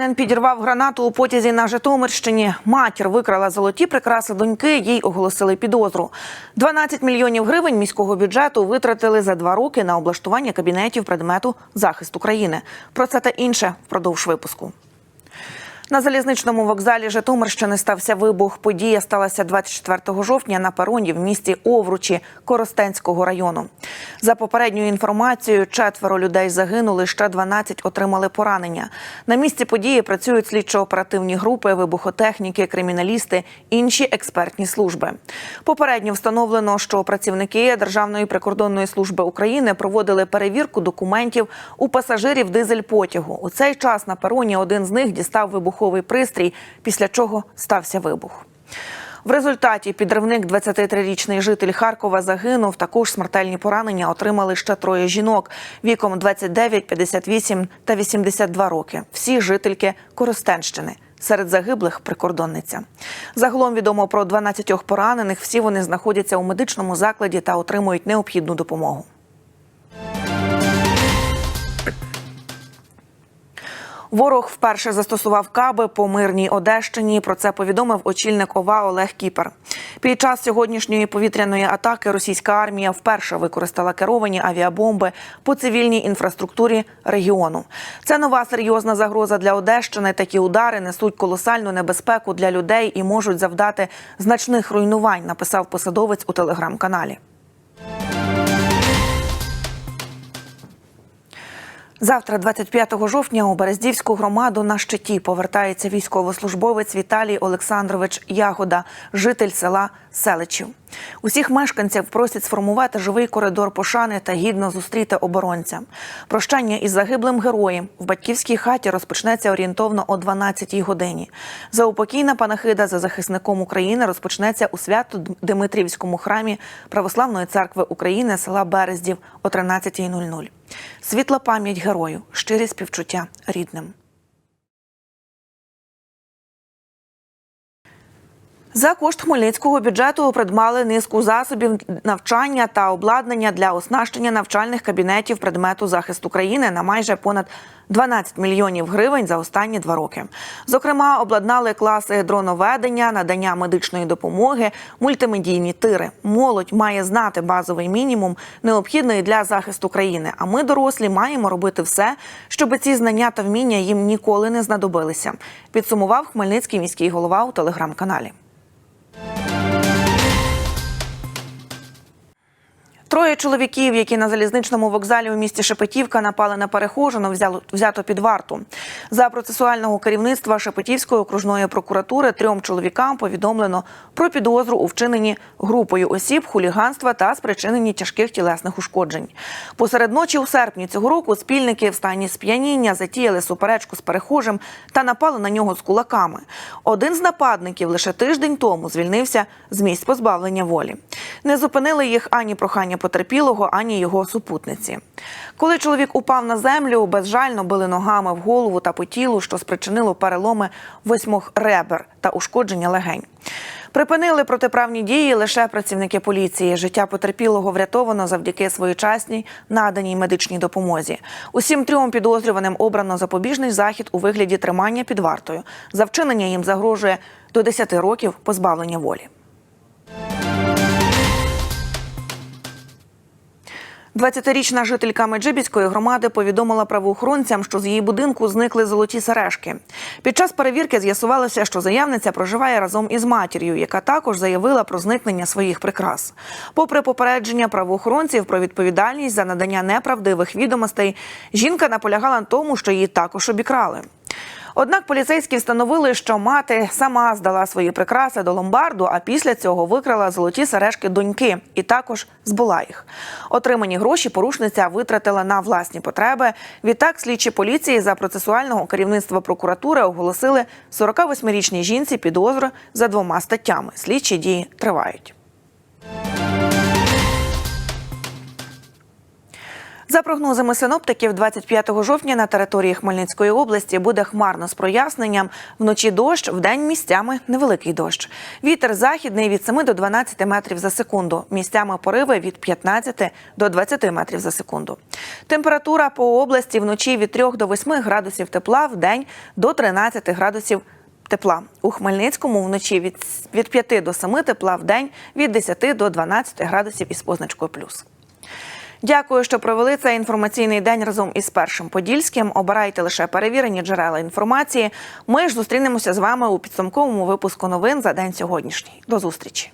Киянин підірвав гранату у потязі на Житомирщині. Матір викрала золоті прикраси доньки. Їй оголосили підозру. 12 мільйонів гривень міського бюджету витратили за два роки на облаштування кабінетів предмету захисту країни. Про це та інше впродовж випуску. На залізничному вокзалі Житомирщини стався вибух. Подія сталася 24 жовтня на пероні в місті Овручі Коростенського району. За попередньою інформацією, четверо людей загинули, ще 12 отримали поранення. На місці події працюють слідчо-оперативні групи, вибухотехніки, криміналісти, інші експертні служби. Попередньо встановлено, що працівники Державної прикордонної служби України проводили перевірку документів у пасажирів дизель-потягу. У цей час на пероні один з них дістав вибуховий пристрій, після чого стався вибух. В результаті підривник 23-річний житель Харкова загинув. Також смертельні поранення отримали ще троє жінок віком 29, 58 та 82 роки. Всі жительки Коростенщини. Серед загиблих прикордонниця. Загалом відомо про 12 поранених. Всі вони знаходяться у медичному закладі та отримують необхідну допомогу. Ворог вперше застосував каби по мирній Одещині. Про це повідомив очільник ОВА Олег Кіпер. Під час сьогоднішньої повітряної атаки російська армія вперше використала керовані авіабомби по цивільній інфраструктурі регіону. Це нова серйозна загроза для Одещини. Такі удари несуть колосальну небезпеку для людей і можуть завдати значних руйнувань. Написав посадовець у телеграм-каналі. Завтра, 25 жовтня, у Берездівську громаду на щиті повертається військовослужбовець Віталій Олександрович Ягода, житель села Селичів. Усіх мешканців просять сформувати живий коридор пошани та гідно зустріти оборонця. Прощання із загиблим героєм в батьківській хаті розпочнеться орієнтовно о 12-й годині. Заупокійна панахида за захисником України розпочнеться у свято-Димитрівському храмі Православної церкви України села Берездів о 13.00. Світла пам'ять герою, щирі співчуття рідним. За кошт Хмельницького бюджету придбали низку засобів навчання та обладнання для оснащення навчальних кабінетів предмету захисту країни на майже понад 12 мільйонів гривень за останні два роки. Зокрема, обладнали класи дроноведення, надання медичної допомоги, мультимедійні тири. Молодь має знати базовий мінімум, необхідний для захисту країни. А ми, дорослі, маємо робити все, щоб ці знання та вміння їм ніколи не знадобилися. Підсумував Хмельницький міський голова у телеграм-каналі. Троє чоловіків, які на залізничному вокзалі у місті Шепетівка напали на перехожу, взято під варту. За процесуального керівництва Шепетівської окружної прокуратури трьом чоловікам повідомлено про підозру у вчиненні групою осіб, хуліганства та спричиненні тяжких тілесних ушкоджень. Посеред ночі у серпні цього року спільники в стані сп'яніння затіяли суперечку з перехожим та напали на нього з кулаками. Один з нападників лише тиждень тому звільнився з місць позбавлення волі. Не зупинили їх ані прохання потерпілого, ані його супутниці. Коли чоловік упав на землю, безжально били ногами в голову та по тілу, що спричинило переломи восьмох ребер та ушкодження легень. Припинили протиправні дії лише працівники поліції. Життя потерпілого врятовано завдяки своєчасній наданій медичній допомозі. Усім трьом підозрюваним обрано запобіжний захід у вигляді тримання під вартою. За вчинення їм загрожує до 10 років позбавлення волі. 20-річна жителька Меджибіської громади повідомила правоохоронцям, що з її будинку зникли золоті сережки. Під час перевірки з'ясувалося, що заявниця проживає разом із матір'ю, яка також заявила про зникнення своїх прикрас. Попри попередження правоохоронців про відповідальність за надання неправдивих відомостей, жінка наполягала на тому, що її також обікрали. Однак поліцейські встановили, що мати сама здала свої прикраси до ломбарду, а після цього викрала золоті сережки доньки і також збула їх. Отримані гроші порушниця витратила на власні потреби. Відтак, слідчі поліції за процесуального керівництва прокуратури оголосили 48-річній жінці підозру за двома статтями. Слідчі дії тривають. За прогнозами синоптиків, 25 жовтня на території Хмельницької області буде хмарно з проясненням. Вночі дощ, вдень місцями невеликий дощ. Вітер західний від 7 до 12 метрів за секунду. Місцями пориви від 15 до 20 метрів за секунду. Температура по області вночі від 3 до 8 градусів тепла, вдень до 13 градусів тепла. У Хмельницькому вночі від, від 5 до 7 тепла, вдень від 10 до 12 градусів із позначкою плюс. Дякую, що провели цей інформаційний день разом із першим подільським. Обирайте лише перевірені джерела інформації. Ми ж зустрінемося з вами у підсумковому випуску новин за день сьогоднішній. До зустрічі.